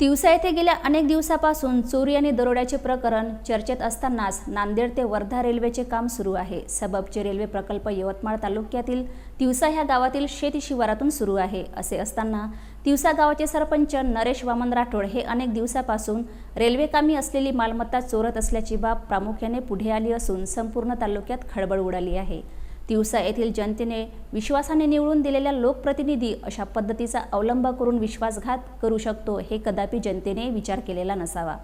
तिवसा येथे गेल्या अनेक दिवसापासून चोरी आणि दरोड्याचे प्रकरण चर्चेत असतानाच नांदेड ते वर्धा रेल्वेचे काम सुरू आहे. सबबचे रेल्वे प्रकल्प यवतमाळ तालुक्यातील तिवसा ह्या गावातील शेती शिवारातून सुरू आहे. असे असताना तिवसा गावाचे सरपंच नरेश वामन राठोड हे अनेक दिवसापासून रेल्वे कामी असलेली मालमत्ता चोरत असल्याची बाब प्रामुख्याने पुढे आली असून संपूर्ण तालुक्यात खळबळ उडाली आहे. तिवसा येथील जनतेने विश्वासाने निवडून दिलेल्या लोकप्रतिनिधी अशा पद्धतीचा अवलंब करून विश्वासघात करू शकतो हे कदापि जनतेने विचार केलेला नसावा.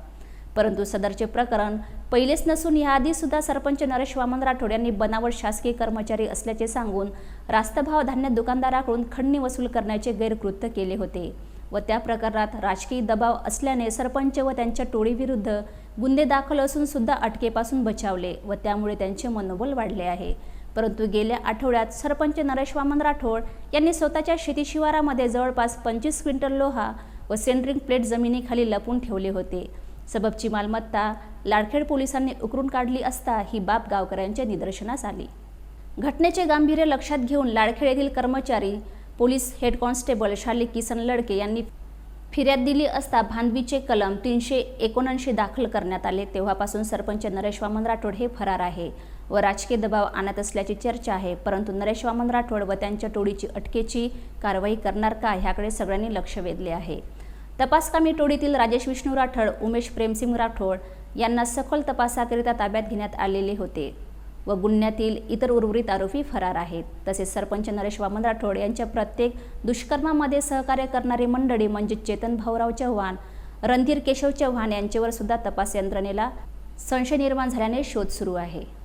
परंतु सदरचे प्रकरण पहिलेच नसून याआधी सुद्धा सरपंच नरेश वामन राठोड यांनी बनावट शासकीय कर्मचारी असल्याचे सांगून रास्तभाव धान्य दुकानदाराकडून खंडणी वसूल करण्याचे गैरकृत्य केले होते. व त्या प्रकरणात राजकीय दबाव असल्याने सरपंच व त्यांच्या टोळीविरुद्ध गुन्हे दाखल असून सुद्धा अटकेपासून बचावले व त्यामुळे त्यांचे मनोबल वाढले आहे. परंतु गेल्या आठवड्यात सरपंच नरेश वामन राठोड यांनी स्वतःच्या शेती शिवारामध्ये जवळपास पंचवीस क्विंटल लोहा व सेंट्रिंग प्लेट जमिनीखाली लपून ठेवले होते. सबबची मालमत्ता लाडखेड पोलिसांनी उकरून काढली असता ही बाब गावकऱ्यांच्या निदर्शनास आली. घटनेचे गांभीर्य लक्षात घेऊन लाडखेड येथील कर्मचारी police head constable Shalik Kisan Ladke यांनी फिर्याद दिली असता भांदवीचे कलम तीनशे एकोणऐंशी दाखल करण्यात आले. तेव्हापासून सरपंच नरेश वामन राठोड हे फरार आहे व राजकीय दबाव आणत असल्याची चर्चा आहे. परंतु नरेश वामन राठोड व त्यांच्या टोळीची अटकेची कारवाई करणार का ह्याकडे सगळ्यांनी लक्ष वेधले आहे. तपासकामी टोळीतील राजेश विष्णू राठोड उमेश प्रेमसिंग राठोड यांना सखोल तपासाकरिता ताब्यात घेण्यात आलेले होते. व गुन्ह्यातील इतर उर्वरित आरोपी फरार आहेत. तसेच सरपंच नरेश वामन राठोड यांच्या प्रत्येक दुष्कर्मामध्ये सहकार्य करणारी मंडळी म्हणजे चेतन भाऊराव चव्हाण रणधीर केशव चव्हाण यांच्यावर सुद्धा तपास यंत्रणेला संशय निर्माण झाल्याने शोध सुरू आहे.